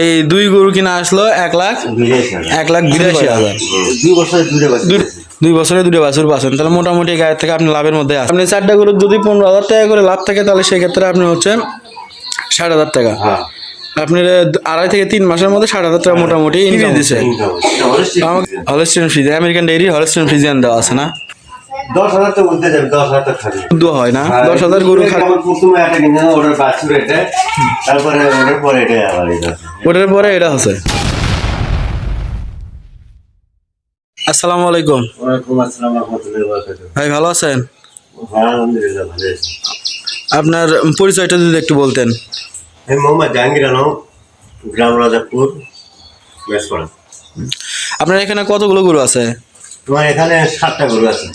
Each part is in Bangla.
এই দুই গরু কিনা আসলো এক লাখ এক লাখ বিরাশি হাজার। দুই বছর দুটো বছর পাচ্ছেন। তাহলে মোটামুটি গায়ের থেকে আপনি লাভের মধ্যে আপনি চারটা গরুর যদি পনেরো হাজার টাকা করে লাভ থাকে তাহলে সেক্ষেত্রে আপনি হচ্ছে ষাট হাজার টাকা। হ্যাঁ। আপনার আড়াই থেকে তিন মাসের মধ্যে ষাট হাজার টাকা মোটামুটি ইনকাম দিচ্ছে Holstein Friesian American dairy Holstein Friesian দেওয়া আছে না? দশ হাজার তো উঠতে যাবে দশ হাজার তো খাবি। হয় না? দশ হাজার গরু খা প্রথমে একটা কিনতে ওটার বাছুর এটা তারপরে ওটার পরে এটা আবার এটা ওটার পরে এটা হচ্ছে আসসালামু আলাইকুম। ওয়ালাইকুম আসসালাম রহমতুল্লাহি ওয়া বারাকাতুহু। ভাই ভালো আছেন? আপনার পরিচয়টা যদি একটু বলতেন। আমি মোহাম্মদ জাহাঙ্গীর আলম গ্রাম রাজাপুর মেসপাড়া। আপনার এখানে কতগুলো গরু আছে? তোমার এখানে সাতটা গরু আছে।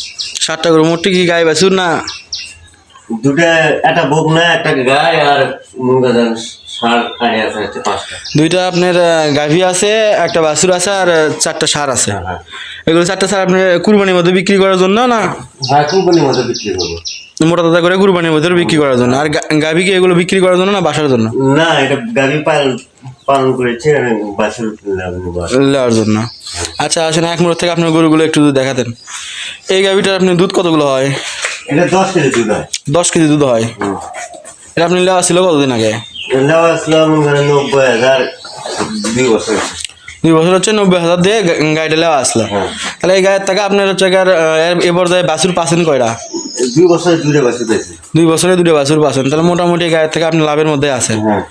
ষাটটা গরু মোটটি কি গায়ে বাছুর না? দুটা একটা গায়ে আর দুইটা আপনার গাভী আছে একটা বাছুর আছে আর চারটা সার আছে। হ্যাঁ এগুলো চারটা সার আপনার কুরবানির মধ্যে বিক্রি করার জন্য না? হ্যাঁ কোম্পানির মধ্যে বিক্রি করব। মোটা দাদা করে কুরবানির মধ্যে বিক্রি করার জন্য। আর গাভী কি এগুলো বিক্রি করার জন্য না বাসার জন্য? না এটা গাভি পালন পালন করেছে বাছুর নেওয়ার জন্য। আচ্ছা আসেন এক মুহূর্ত থেকে আপনার গরুগুলো একটু দুধ দেখাতেন। এই গাভীটার আপনি দুধ কতগুলো হয়? এটা দশ কেজি দুধ হয়। দশ কেজি দুধ হয়। এটা আপনি নেওয়া ছিল কতদিন আগে? নেওয়া আসলাম নব্বই হাজার দুই বছর। দুই বছর হচ্ছে নব্বই হাজার দিয়ে গাড়িটা নেওয়া আসলো। হ্যাঁ। তাহলে এই গায়ের থেকে আপনার হচ্ছে এ পর্যায়ে বাছুর পাচ্ছেন কয়টা? দুই বছর দুধে বাছুর দুই বছরে দুটো বাছুর পাচ্ছেন। তাহলে মোটামুটি গায়ের থেকে আপনি লাভের মধ্যে আছেন। হ্যাঁ।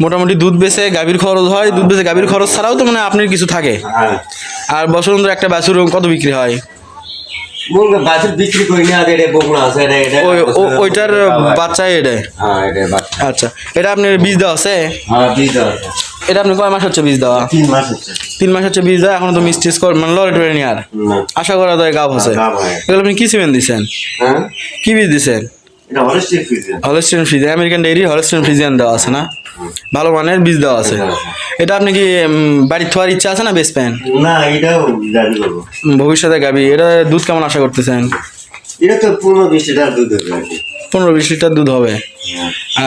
মোটামুটি দুধ বেচে গাভীর খরচ হয় দুধ বেচে গাভীর খরচ ছাড়াও তো মানে আপনার কিছু থাকে। হ্যাঁ। আর বছর অন্তর একটা বাছুর কত বিক্রি হয়? ওইটার বাচ্চা এটা? হ্যাঁ আচ্ছা এটা আপনার বীজ দেওয়া আছে? হ্যাঁ এটা আপনি কয় মাস হচ্ছে বীজ দেওয়া? তিন মাস হচ্ছে। বীজ দেওয়া এখন তো কর মানে আশা করা যায় গাভ আছে গাভ এগুলো আপনি কি সিমেন্ট কি বীজ fridge Holstein American dairy Holstein Friesian দেওয়া আছে না? ভালো মানের বীজ দেওয়া আছে। এটা আপনি কি বাড়ির থোয়ার ইচ্ছা আছে না বেচবেন না এটাও করব। ভবিষ্যতে গাবি এটা দুধ কেমন আশা করতেছেন? এটা তো পনেরো বিশ লিটার দুধ হবে আর পনেরো বিশ লিটার দুধ হবে।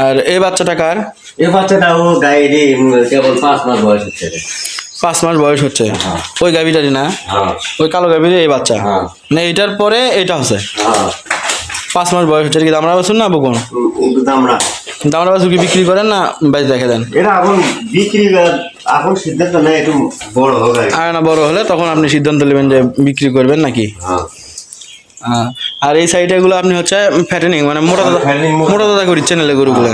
আর এই বাচ্চাটা কার? বাচ্চাটা ও গায়ে কেবল পাঁচ মাস বয়স হচ্ছে। পাঁচ মাস বয়স হচ্ছে। হ্যাঁ। ওই গাবিটারই না? হ্যাঁ। ওই কালো গাবির এই বাচ্চা? হ্যাঁ। না এটার পরে এটা হচ্ছে? হ্যাঁ। পাঁচ মাস বয়স হচ্ছে কি দামড়া বাছুর না বকুন? কিন্তু দামরা দামড়া বাছুর কি বিক্রি করেন না বাইরে রেখে দেন। এটা এখন বিক্রি এখন সিদ্ধান্ত নেই একটু বড় হোক আর না বড় হলে তখন আপনি সিদ্ধান্ত নেবেন যে বিক্রি করবেন নাকি? হ্যাঁ। আর এই সাইডে গুলো আপনি হচ্ছে ফ্যাটেনিং মানে মোটা দাদা মোটা- দাদা করছেন এলে গরুগুলো।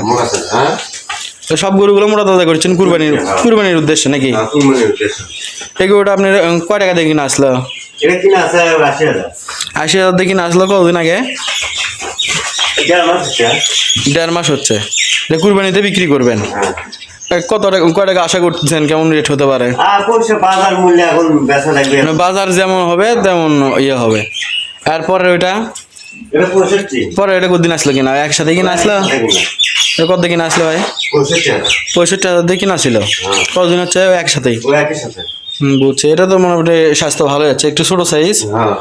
হ্যাঁ সব গরুগুলো মোটা দাদা করছেন কুরবানির কুরবানির উদ্দেশ্যে নাকি? হ্যাঁ, এই গরুটা আপনার উম, কয় টাকা দিয়ে কিনে আসলো? এটা কিনা আছে আশি হাজার। আশি হাজার দিয়ে কিনে আসলো কতদিন আগে? দেড় মাস হচ্ছে, হ্যাঁ? কুরবানিতে বিক্রি করবেন। হ্যাঁ। কত টাকা কয় টাকা আশা করতেছেন? কেমন রেট হতে পারে? বাজার মূল্যে এখন বেচা লাগবে মানে বাজার যেমন হবে তেমন ইয়ে হবে। আর পরে ওইটা? পরে এটা কতদিন আসলো কিনা? একসাথে কিনা আসলো? কত কিনা। আসলো ভাই? পঁয়ষট্টি হাজার। দিয়ে কিনা ছিল কতদিন হচ্ছে? একসাথেই? বুঝছি। এটা তো মোটামুটি স্বাস্থ্য ভালো যাচ্ছে একটু ছোট সাইজ হ্যাঁ।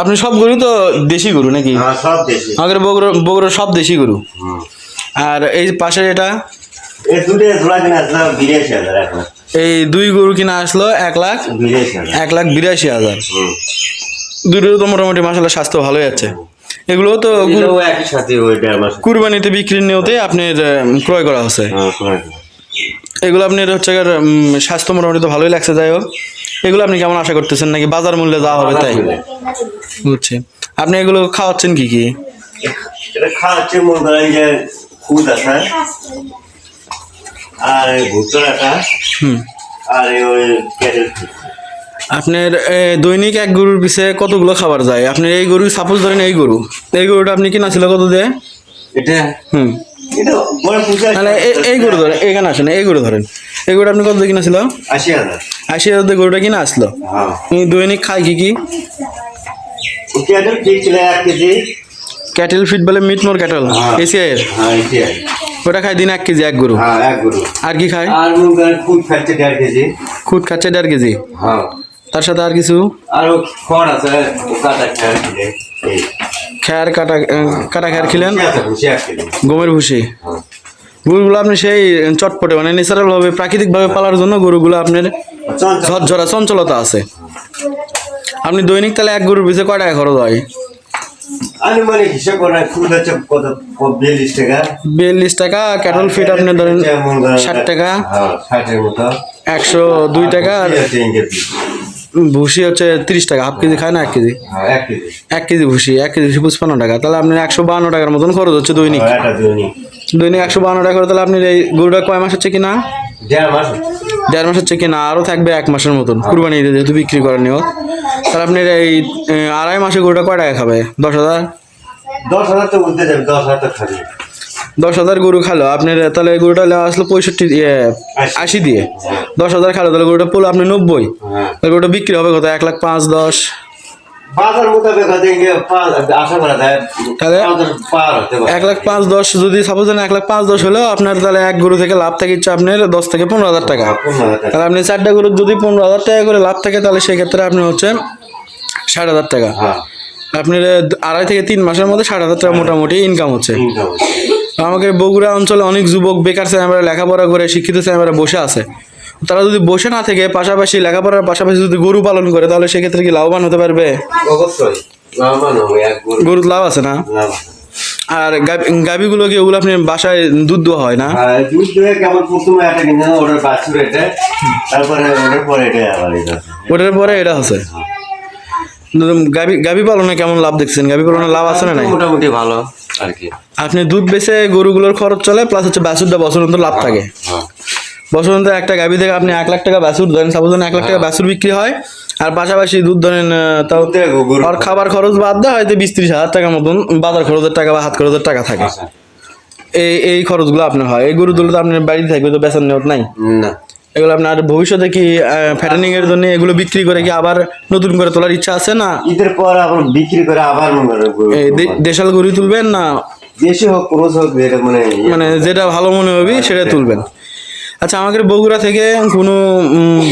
আপনি সব গরু তো দেশি গরু নাকি? হ্যাঁ সব দেশি। আমাদের বগুড়ো সব দেশি গরু। আর এই পাশে এটা এই দুই গরু কিনা আসলো এক লাখ এক লাখ বিরাশি হাজার। দুটো তো মোটামুটি মাসাল্লাহ স্বাস্থ্য ভালো যাচ্ছে এগুলো তো কুরবানিতে বিক্রির নিয়তে আপনার ক্রয় করা হচ্ছে। হ্যাঁ। এগুলো আপনার হচ্ছে স্বাস্থ্য মোটামুটি তো ভালোই লাগছে যাই হোক। এগুলো আপনি কেমন আশা করতেছেন? নাকি বাজার মূল্যে যাওয়া হবে তাই? বুঝছি। আপনি এগুলো খাওয়াচ্ছেন কি কি? এটা খাওয়াচ্ছে মনে করেন যে খুদ আছে। আর হুম। আর ওই আপনার দৈনিক এক গরুর পিছে কতগুলো খাবার যায়? আপনি এই গরু সাপোজ ধরেন এই গরু। এই গরুটা আপনি কিনা ছিল কত দিয়ে? এটা? হুম। এই গরু ধরেন এখানে আসেন এই গরু ধরেন। এই গরুটা আপনি কত কিনা ছিল আশি হাজার। আশি হাজার গরুটা কিনা আসলো? হ্যাঁ। দৈনিক খায় কি কি? ক্যাটেল ফিট বলে মিট মোর ক্যাটেল হ্যাঁ। এসিআইয়ের হ্যাঁ ওটা খায় দিন এক কেজি এক গরু। গরু। আর কি খায়? খুদ খাচ্ছে দেড় কেজি। তার সাথে আর কিছু? আর খড় আছে খ্যার কাটা কাটা খ্যার খিলেন? ভুসি এক কেজি গমের ভুসি হ্যাঁ। গরুগুলো আপনি সেই চটপটে মানে ন্যাচারাল ভাবে প্রাকৃতিক ভাবে পালার জন্য গরুগুলো আপনার ঝরঝরা চঞ্চলতা আছে। আপনি দৈনিক তাহলে এক গরুর পিছনে কয় টাকা খরচ হয়? আনুমানিক হিসাব করে খুব হচ্ছে কত বিয়াল্লিশ টাকা? বিয়াল্লিশ টাকা ক্যাটল ফিট আপনি ধরেন ষাট টাকা হ্যাঁ ষাটের মতো। একশো দুই টাকা ভুসি হচ্ছে তিরিশ টাকা হাফ কেজি খায় না এক কেজি? হ্যাঁ, এক কেজি। এক ভুসি এক কেজি ভুসি পঁচপান্ন টাকা তাহলে আপনার একশো বান্ন টাকার মতন খরচ হচ্ছে দৈনিক। হ্যাঁ, দৈনিক। একশো বান্ন টাকা করে তাহলে আপনি এই গরুটা কয় মাস হচ্ছে কিনা? দেড় মাস। হচ্ছে কিনা? আরও থাকবে এক মাসের মতন। কুরবানি ঈদে যেহেতু বিক্রি করেন নিও। তাহলে আপনি এই আড়াই মাসে গরুটা কয় টাকা খাবে? দশ হাজার? দশ হাজার তো উঠতে যাবে দশ হাজার খাবি। দশ হাজার গরু খালো। আপনার তাহলে গরুটা নেওয়া আসলো পঁয়ষট্টি আশি। দিয়ে। দশ হাজার খালো তাহলে গরুটা পড়ল আপনি নব্বই। হ্যাঁ। তাহলে গরুটা বিক্রি হবে কত? এক লাখ পাঁচ দশ। বাজার মোতাবেক হয়তো ইঙ্গে পাঁচ আশা করা যায়। তাহলে? এক লাখ পাঁচ দশ যদি সাপোজ এক লাখ পাঁচ দশ হলেও আপনার তাহলে এক গরু থেকে লাভ থাকে ইচ্ছে আপনার দশ থেকে পনেরো হাজার টাকা। পনেরো হাজার টাকা। তাহলে আপনি চারটা গরুর যদি পনেরো হাজার টাকা করে লাভ থাকে তাহলে সেক্ষেত্রে আপনি হচ্ছে ষাট হাজার টাকা। হ্যাঁ। আপনার আড়াই থেকে তিন মাসের মধ্যে ষাট হাজার টাকা মোটামুটি ইনকাম হচ্ছে। আমাকে বগুড়া অঞ্চলে অনেক যুবক বেকার ছেলেমেয়েরা লেখাপড়া করে শিক্ষিত ছেলেমেয়েরা বসে আছে। তারা যদি বসে না থেকে পাশাপাশি লেখাপড়ার পাশাপাশি যদি গরু পালন করে তাহলে সেক্ষেত্রে কি লাভবান হতে পারবে? গরুর লাভ আছে না? আর গাভী- গাভীগুলো কি ওগুলো আপনি বাসায় দুধ দেওয়া হয় না? দুধ দিয়ে কেমন প্রথমে একটা কিনতে ওটার বাছুর এটা তারপরে ওটার পরে এটা আবার এটা ওটার পরে এটা আছে? গাভী পালনে কেমন লাভ দেখছেন? গাভী পালনে লাভ আছে না নাই? মোটামুটি ভালো আর কি। আপনি দুধ বেচে গরুগুলোর খরচ চলে প্লাস হচ্ছে বাছুরটা বছর অন্তর লাভ থাকে। হ্যাঁ। বছর অন্তর একটা গাভী থেকে আপনি এক লাখ টাকা বাছুর ধরেন সাপোজ এক লাখ টাকা বাছুর বিক্রি হয় আর পাশাপাশি দুধ ধরেন তাও আর খাবার খরচ বাদ দেওয়া হয়তো বিশ ত্রিশ হাজার টাকার মতন বাজার খরচের টাকা বা হাত খরচের টাকা থাকে। আচ্ছা। এই এই খরচগুলো আপনার হয়। এই গরুগুলো তো আপনার বাড়িতে থাকবে তো বেতন নেওয়ার নাই? না। এগুলো আপনার ভবিষ্যতে কি ফ্যাটেনিং এর জন্য এগুলো বিক্রি করে কি আবার নতুন করে তোলার ইচ্ছা আছে না? ঈদের পর এখন বিক্রি করে আবার হয় দেশাল গরু তুলবেন না? দেশে হোক ক্রোশ হোক মানে ইয়ে। মানে যেটা ভালো মনে হবে সেটা তুলবেন। আচ্ছা আমাদের বগুড়া থেকে কোনো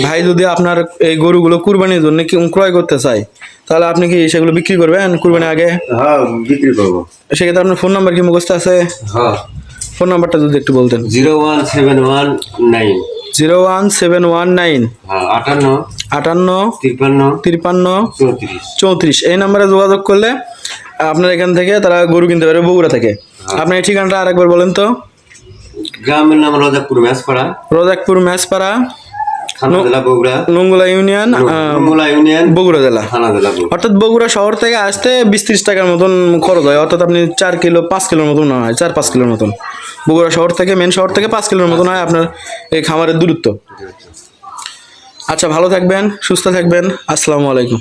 ভাই যদি আপনার এই গরুগুলো কুরবানির জন্য কি ক্রয় করতে চায় তাহলে আপনি কি সেগুলো বিক্রি করবেন কুরবানির আগে? হ্যাঁ বিক্রি করব। সেক্ষেত্রে আপনার ফোন নাম্বার কি মুখস্থ আছে? হ্যাঁ। ফোন নাম্বারটা যদি একটু বলতেন। Zero one seven one nine. Zero one seven one nine. হ্যাঁ আটান্ন আটান্ন তিপ্পান্ন তিপ্পান্ন চৌত্রিশ। চৌত্রিশ। এই নাম্বারে যোগাযোগ করলে আপনার এখান থেকে তারা গরু কিনতে পারবে বগুড়া থেকে। আপনার এই ঠিকানাটা আরেকবার বলেন তো। গ্রামের নাম রাজাপুর ম্যাচপাড়া রোজাকপুর ম্যাচপাড়া থানা জেলা বগুড়া। নঙ্গুলা ইউনিয়ন বগুড়া জেলা। থানা জেলা অর্থাৎ বগুড়া শহর থেকে আসতে বিশ ত্রিশ টাকার মতন খরচ হয় অর্থাৎ আপনি চার কিলো পাঁচ কিলোর মতন না হয় চার পাঁচ কিলোর মতন। বগুড়া শহর থেকে মেন শহর থেকে পাঁচ কিলোর মতন হয় আপনার এই খামারের দূরত্ব। আচ্ছা ভালো থাকবেন সুস্থ থাকবেন আসসালামু আলাইকুম।